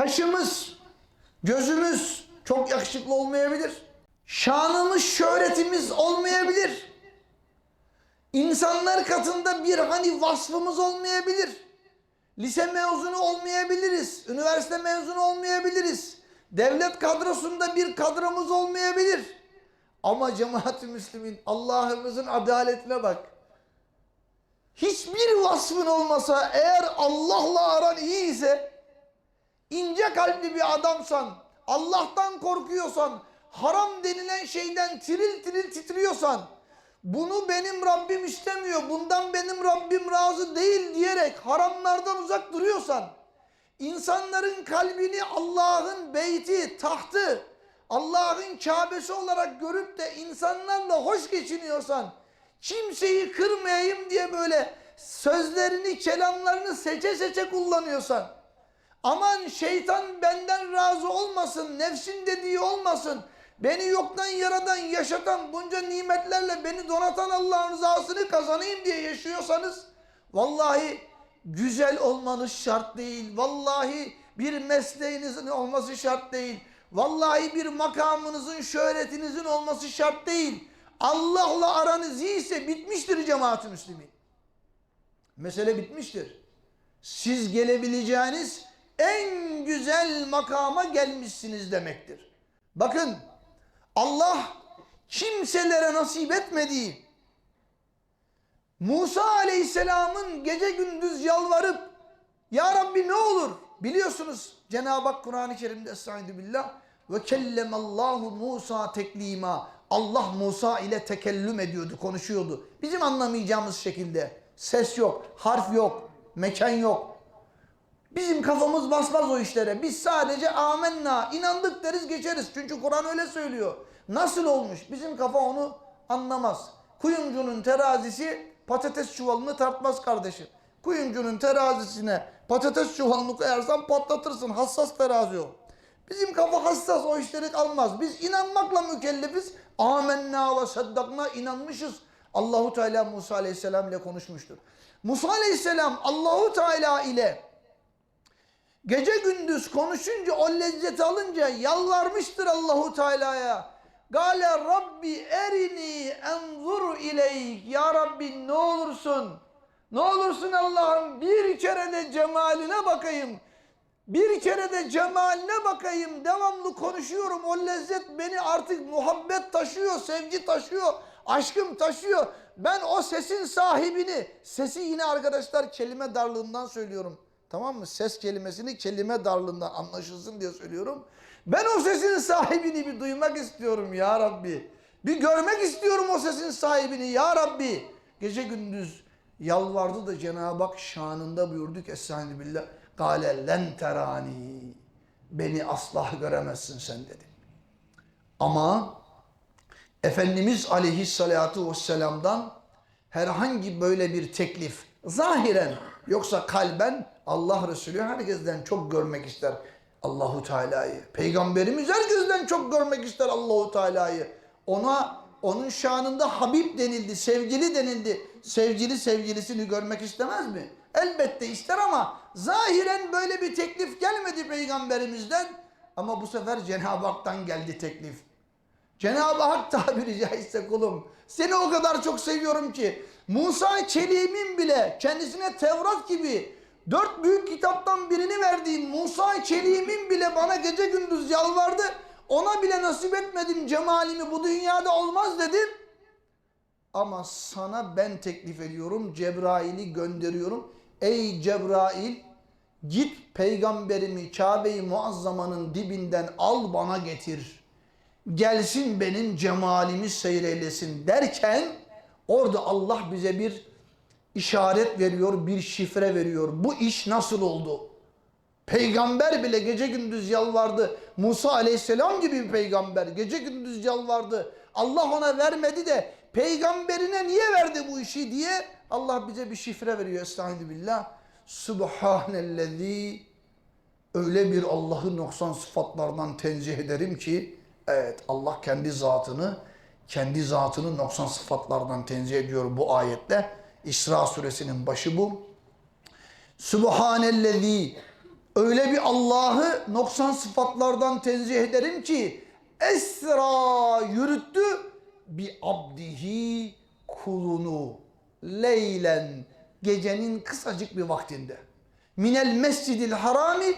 kaşımız, gözümüz çok yakışıklı olmayabilir. Şanımız, şöhretimiz olmayabilir. İnsanlar katında bir hani vasfımız olmayabilir. Lise mezunu olmayabiliriz. Üniversite mezunu olmayabiliriz. Devlet kadrosunda bir kadromuz olmayabilir. Ama cemaat-i müslimin Allah'ımızın adaletine bak. Hiçbir vasfın olmasa eğer Allah'la aran iyi ise ince kalpli bir adamsan, Allah'tan korkuyorsan, haram denilen şeyden tiril tiril titriyorsan, bunu benim Rabbim istemiyor, bundan benim Rabbim razı değil diyerek haramlardan uzak duruyorsan, insanların kalbini Allah'ın beyti, tahtı, Allah'ın Kabe'si olarak görüp de insanlarla hoş geçiniyorsan, kimseyi kırmayayım diye böyle sözlerini, kelamlarını seçe seçe kullanıyorsan, aman şeytan benden razı olmasın, nefsin dediği olmasın, beni yoktan yaradan, yaşatan, bunca nimetlerle beni donatan Allah'ın rızasını kazanayım diye yaşıyorsanız, vallahi güzel olmanız şart değil, vallahi bir mesleğinizin olması şart değil, vallahi bir makamınızın, şöhretinizin olması şart değil. Allah'la aranız iyiyse bitmiştir cemaat-i müslimin. Mesele bitmiştir. Siz gelebileceğiniz en güzel makama gelmişsiniz demektir. Bakın Allah kimselere nasip etmediği Musa Aleyhisselam'ın gece gündüz yalvarıp Ya Rabbi ne olur biliyorsunuz Cenab-ı Hak Kur'an-ı Kerim'de Estaizu billah ve kellemallahu Musa teklima Allah Musa ile tekellüm ediyordu, konuşuyordu. Bizim anlamayacağımız şekilde. Ses yok, harf yok, mekan yok. Bizim kafamız basmaz o işlere. Biz sadece amenna, inandık deriz geçeriz. Çünkü Kur'an öyle söylüyor. Nasıl olmuş? Bizim kafa onu anlamaz. Kuyumcunun terazisi patates çuvalını tartmaz kardeşim. Kuyumcunun terazisine patates çuvalını koyarsan patlatırsın. Hassas terazi o. Bizim kafa hassas o işleri almaz. Biz inanmakla mükellefiz. Amenna ve saddakna inanmışız. Allahu Teala Musa Aleyhisselam ile konuşmuştur. Musa Aleyhisselam Allahu Teala ile gece gündüz konuşunca o lezzeti alınca yalvarmıştır Allahu Teala'ya. Gale Rabbi erini enzur ileyk. Ya Rabbi ne olursun. Ne olursun Allah'ım bir kere de cemaline bakayım. Bir kere de cemaline bakayım. Devamlı konuşuyorum. O lezzet beni artık muhabbet taşıyor, sevgi taşıyor, aşkım taşıyor. Ben o sesin sahibini, sesi yine arkadaşlar kelime darlığından söylüyorum. Tamam mı? Ses kelimesini kelime darlığından anlaşılsın diye söylüyorum. Ben o sesin sahibini bir duymak istiyorum ya Rabbi. Bir görmek istiyorum o sesin sahibini ya Rabbi. Gece gündüz yalvardı da Cenab-ı Hak şanında buyurdu ki Estaizu billah. Gale len terani. Beni asla göremezsin sen dedi. Ama Efendimiz aleyhissalatu vesselam'dan herhangi böyle bir teklif zahiren yoksa kalben Allah Resulü herkesten çok görmek ister Allahu Teala'yı. Peygamberimiz herkesten çok görmek ister Allahu Teala'yı. Ona onun şanında Habib denildi, sevgili denildi. Sevgili sevgilisini görmek istemez mi? Elbette ister ama zahiren böyle bir teklif gelmedi peygamberimizden. Ama bu sefer Cenab-ı Hak'tan geldi teklif. Cenab-ı Hak tabiri caizse kulum seni o kadar çok seviyorum ki Musa Kelim'in bile kendisine Tevrat gibi dört büyük kitaptan birini verdiğim Musa Kelim'in bile bana gece gündüz yalvardı. Ona bile nasip etmedim cemalimi bu dünyada olmaz dedim. Ama sana ben teklif ediyorum Cebrail'i gönderiyorum. Ey Cebrail git peygamberimi Kabe-i Muazzama'nın dibinden al bana getir gelsin benim cemalimi seyreylesin derken orada Allah bize bir işaret veriyor, bir şifre veriyor. Bu iş nasıl oldu? Peygamber bile gece gündüz yalvardı. Musa aleyhisselam gibi bir peygamber gece gündüz yalvardı. Allah ona vermedi de peygamberine niye verdi bu işi diye Allah bize bir şifre veriyor. Estaizu billah. Subhanellezi öyle bir Allah'ı noksan sıfatlardan tenzih ederim ki evet Allah kendi zatını kendi zatını noksan sıfatlardan tenzih ediyor bu ayette. İsra suresinin başı bu. Subhanellezi Öyle bir Allah'ı noksan sıfatlardan tenzih ederim ki esra yürüttü bi abdihi kulunu leylen gecenin kısacık bir vaktinde. Minel mescidil harami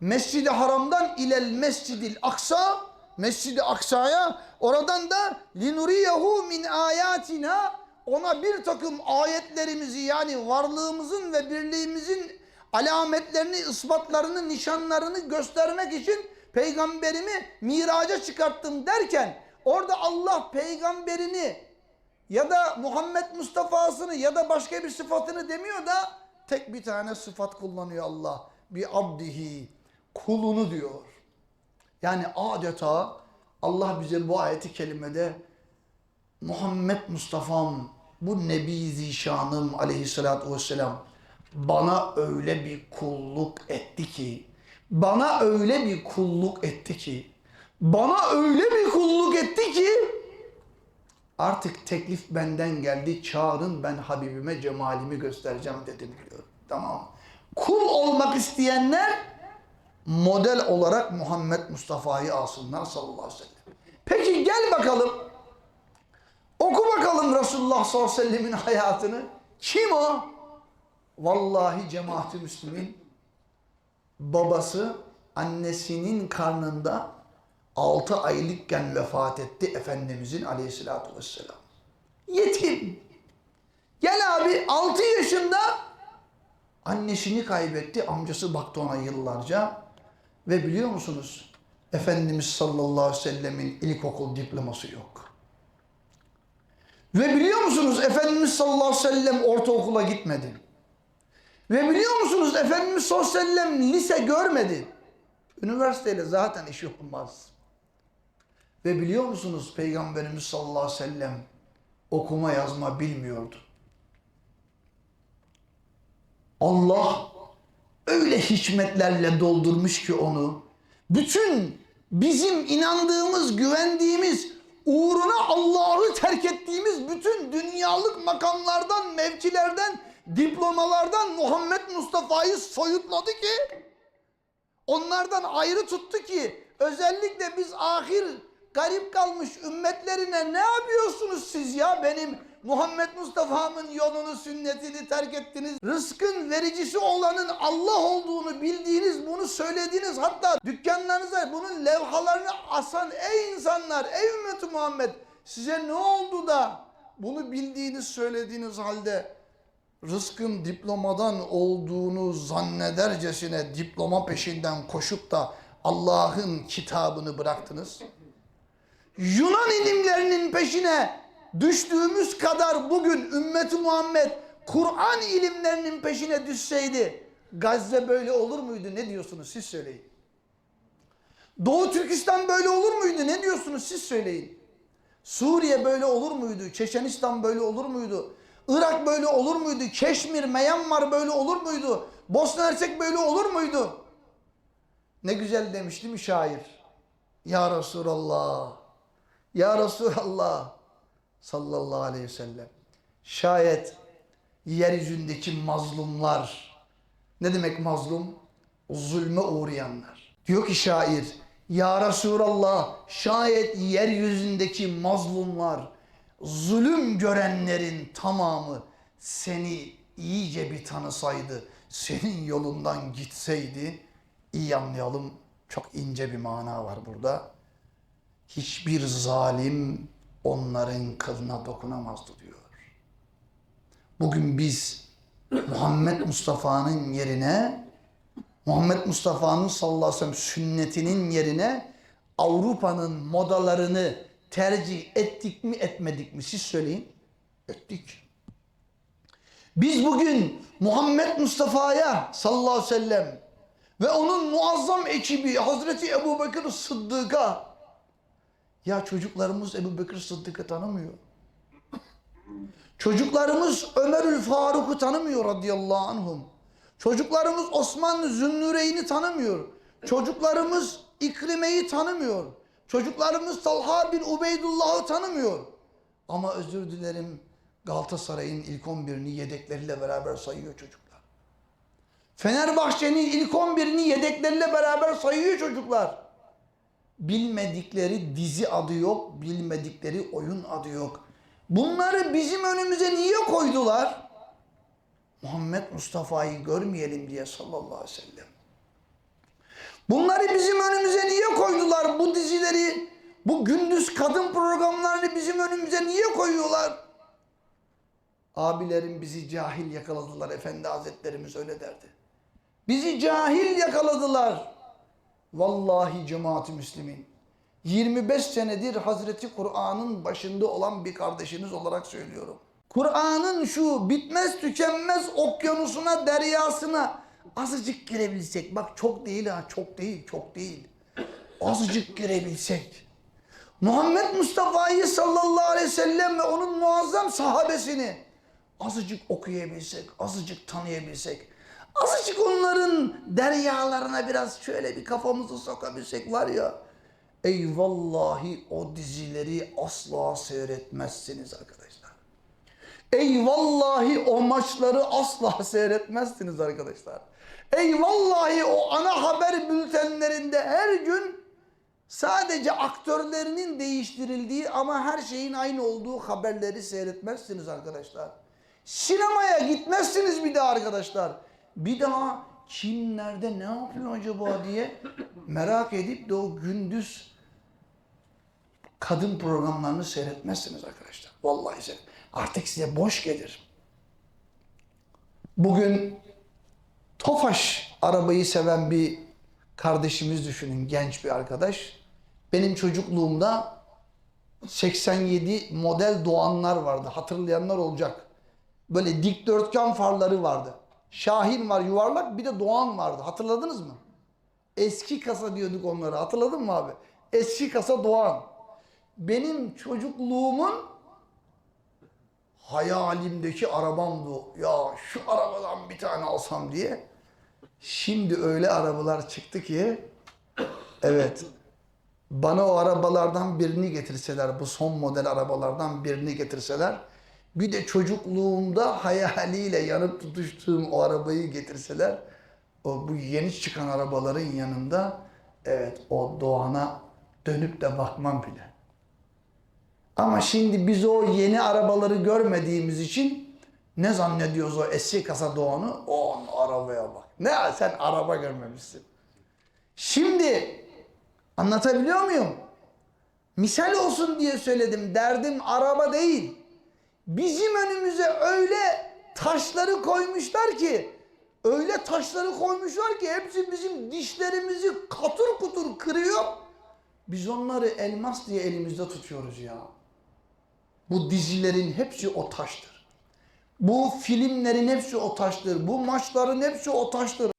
mescidi haramdan ilel mescidil aksa mescidi aksaya oradan da linuriyahu min ayatina ona bir takım ayetlerimizi yani varlığımızın ve birliğimizin alametlerini, ispatlarını, nişanlarını göstermek için peygamberimi miraca çıkarttım derken orada Allah peygamberini ya da Muhammed Mustafa'sını ya da başka bir sıfatını demiyor da tek bir tane sıfat kullanıyor Allah. Bir abdihi, kulunu diyor. Yani adeta Allah bize bu ayeti kelimede Muhammed Mustafa'm, bu Nebi Zişanım aleyhissalatü vesselam bana öyle bir kulluk etti ki, bana öyle bir kulluk etti ki, bana öyle bir kulluk etti ki, artık teklif benden geldi, çağırın ben Habibime cemalimi göstereceğim dedim diyor. Tamam. Kul olmak isteyenler model olarak Muhammed Mustafa'yı alsınlar sallallahu aleyhi ve sellem. Peki gel bakalım. Oku bakalım Resulullah sallallahu aleyhi ve sellemin hayatını. Kim o? Vallahi cemaati Müslümin babası annesinin karnında 6 aylıkken vefat etti Efendimizin aleyhissalatü vesselam. Yetim. Gel abi 6 yaşında annesini kaybetti. Amcası baktı ona yıllarca. Ve biliyor musunuz? Efendimiz sallallahu aleyhi ve sellemin ilkokul diploması yok. Ve biliyor musunuz Efendimiz sallallahu aleyhi ve sellem ortaokula gitmedi. Ve biliyor musunuz Efendimiz sallallahu aleyhi ve sellem lise görmedi. Üniversiteyle zaten iş yapılmaz. Ve biliyor musunuz Peygamberimiz sallallahu aleyhi ve sellem okuma yazma bilmiyordu. Allah öyle hikmetlerle doldurmuş ki onu. Bütün bizim inandığımız, güvendiğimiz, uğruna Allah'ı terk ettiğimiz bütün dünyalık makamlardan, mevkilerden, diplomalardan Muhammed Mustafa'yı soyutladı ki onlardan ayrı tuttu ki özellikle biz ahir garip kalmış ümmetlerine ne yapıyorsunuz siz ya? Benim Muhammed Mustafa'mın yolunu sünnetini terk ettiniz. Rızkın vericisi olanın Allah olduğunu bildiğiniz bunu söylediğiniz hatta dükkanlarınıza bunun levhalarını asan ey insanlar ey ümmeti Muhammed size ne oldu da bunu bildiğiniz söylediğiniz halde rızkın diplomadan olduğunu zannedercesine diploma peşinden koşup da Allah'ın kitabını bıraktınız. Yunan ilimlerinin peşine düştüğümüz kadar bugün ümmeti Muhammed Kur'an ilimlerinin peşine düşseydi Gazze böyle olur muydu? Ne diyorsunuz siz söyleyin. Doğu Türkistan böyle olur muydu? Ne diyorsunuz siz söyleyin. Suriye böyle olur muydu? Çeçenistan böyle olur muydu? Irak böyle olur muydu? Keşmir, Myanmar böyle olur muydu? Bosna Hersek böyle olur muydu? Ne güzel demiş değil mi şair? Ya Resulallah, Ya Resulallah sallallahu aleyhi ve sellem. Şayet yeryüzündeki mazlumlar, ne demek mazlum? Zulme uğrayanlar. Diyor ki şair, Ya Resulallah şayet yeryüzündeki mazlumlar, zulüm görenlerin tamamı seni iyice bir tanısaydı, senin yolundan gitseydi, iyi anlayalım çok ince bir mana var burada. Hiçbir zalim onların kılına dokunamazdı diyor. Bugün biz Muhammed Mustafa'nın yerine Muhammed Mustafa'nın sallallahu aleyhi ve sellem sünnetinin yerine Avrupa'nın modalarını tercih ettik mi etmedik mi siz söyleyin. Ettik. Biz bugün Muhammed Mustafa'ya sallallahu aleyhi ve sellem ve onun muazzam ekibi Hazreti Ebu Bekir Sıddık'a ya çocuklarımız Ebu Bekir Sıddık'ı tanımıyor. Çocuklarımız Ömerül Faruk'u tanımıyor radıyallahu anhum. Çocuklarımız Osman Zünnüreyn'i tanımıyor. Çocuklarımız İkrime'yi tanımıyor. Çocuklarımız Talha bin Ubeydullah'ı tanımıyor. Ama özür dilerim Galatasaray'ın ilk 11'ini yedekleriyle beraber sayıyor çocuklar. Fenerbahçe'nin ilk 11'ini yedekleriyle beraber sayıyor çocuklar. Bilmedikleri dizi adı yok, bilmedikleri oyun adı yok. Bunları bizim önümüze niye koydular? Muhammed Mustafa'yı görmeyelim diye sallallahu aleyhi ve sellem. Bunları bizim önümüze niye koydular? Bu dizileri, bu gündüz kadın programlarını bizim önümüze niye koyuyorlar? Abilerim bizi cahil yakaladılar. Efendi Hazretlerimiz öyle derdi. Bizi cahil yakaladılar. Vallahi cemaati Müslümin. 25 senedir Hazreti Kur'an'ın başında olan bir kardeşiniz olarak söylüyorum. Kur'an'ın şu bitmez tükenmez okyanusuna, deryasına azıcık girebilsek. Bak çok değil ha, çok değil, çok değil. Azıcık girebilsek. Muhammed Mustafa'yı sallallahu aleyhi ve sellem ve onun muazzam sahabesini azıcık okuyabilsek, azıcık tanıyabilsek, azıcık onların deryalarına biraz şöyle bir kafamızı sokabilsek var ya, ey vallahi o dizileri asla seyretmezsiniz arkadaşlar. Ey vallahi o maçları asla seyretmezsiniz arkadaşlar. Ey vallahi o ana haber bültenlerinde her gün sadece aktörlerinin değiştirildiği ama her şeyin aynı olduğu haberleri seyretmezsiniz arkadaşlar. Sinemaya gitmezsiniz bir daha arkadaşlar. Bir daha kim nerede ne yapıyor acaba diye merak edip de o gündüz kadın programlarını seyretmezsiniz arkadaşlar. Vallahi seyret. Artık size boş gelir. Bugün Tofaş arabayı seven bir kardeşimiz düşünün, genç bir arkadaş. Benim çocukluğumda 87 model Doğanlar vardı. Hatırlayanlar olacak. Böyle dikdörtgen farları vardı. Şahin var yuvarlak bir de Doğan vardı. Hatırladınız mı? Eski kasa diyorduk onlara. Hatırladın mı abi? Eski kasa Doğan. Benim çocukluğumun hayalimdeki arabamdı. Ya şu arabadan bir tane alsam diye. Şimdi öyle arabalar çıktı ki evet bana o arabalardan birini getirseler, bu son model arabalardan birini getirseler, bir de çocukluğumda hayaliyle yanıp tutuştuğum o arabayı getirseler, o bu yeni çıkan arabaların yanında evet o Doğan'a dönüp de bakmam bile. Ama şimdi biz o yeni arabaları görmediğimiz için ne zannediyoruz o eski kasa Doğan'ı? O arabaya bak. Ne sen araba görmemişsin. Şimdi anlatabiliyor muyum? Misal olsun diye söyledim. Derdim araba değil. Bizim önümüze öyle taşları koymuşlar ki öyle taşları koymuşlar ki hepsi bizim dişlerimizi katır kutur kırıyor. Biz onları elmas diye elimizde tutuyoruz ya. Bu dizilerin hepsi o taştır. Bu filmlerin hepsi o taştır. Bu maçların hepsi o taştır.